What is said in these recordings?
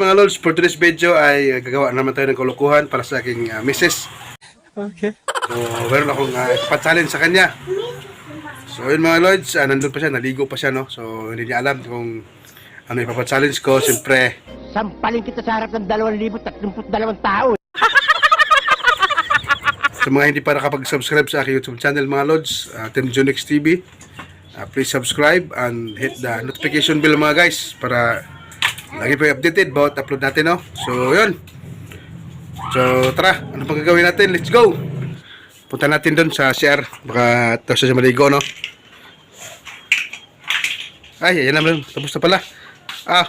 Mga lods, for today's video ay uh, gagawa naman tayo ng kulukuhan para sa aking uh, missus. Okay. So, meron akong uh, pa-challenge sa kanya. So, yun mga lods, uh, nandun pa siya, naligo pa siya, no? So, hindi niya alam kung ano ipapa-challenge ko. Siyempre, Sampalin kita sa harap ng 2,032 tao. sa mga hindi pa nakapag-subscribe sa aking YouTube channel mga lods, uh, Team Junix TV, uh, please subscribe and hit the notification bell mga guys para lagi po updated bawat upload natin, no? So, yun. So, tara, ano pang gagawin natin? Let's go! Punta natin doon sa CR. Baka tapos siya maligo, no? Ay, ayan naman. Tapos na pala. Ah,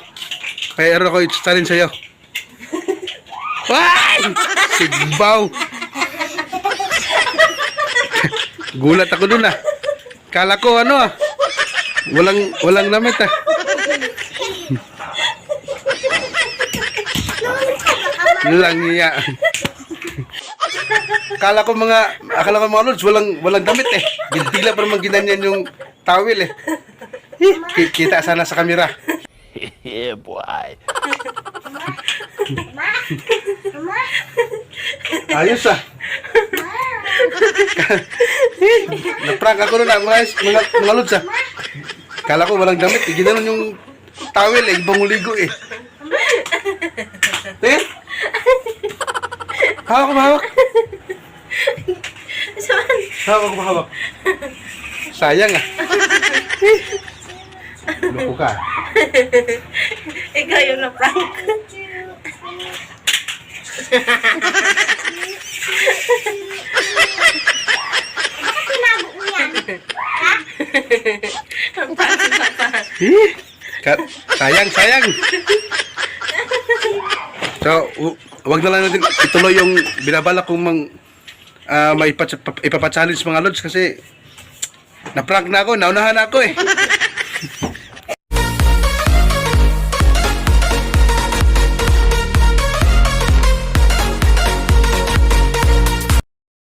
kaya ano ako i-challenge sa'yo. Ay! Sigbaw! Gulat ako dun ah. Kala ko ano ah. Walang walang damit ah. Lang iya. Kala ko mga akala ko mga lods walang walang damit eh. Bigla pa naman ginanyan yung towel eh. Ki- Kita sana sa kamera. yeah, boy. Ayos ah. Na-prank ako nun ah, mga, mga, mga lods ah. Kala ko walang damit, eh. ginanon yung towel eh, ibang uligo. Eh? Hawak ko, hawak. Hawak ko, hawak. Sayang ah. Loko ka. Ikaw yung na-prank. Ka- sayang, sayang. So, wag na lang natin ituloy yung binabala kong mang uh, may ipa- ipapa-challenge mga lods kasi na-prank na ako, naunahan na ako eh.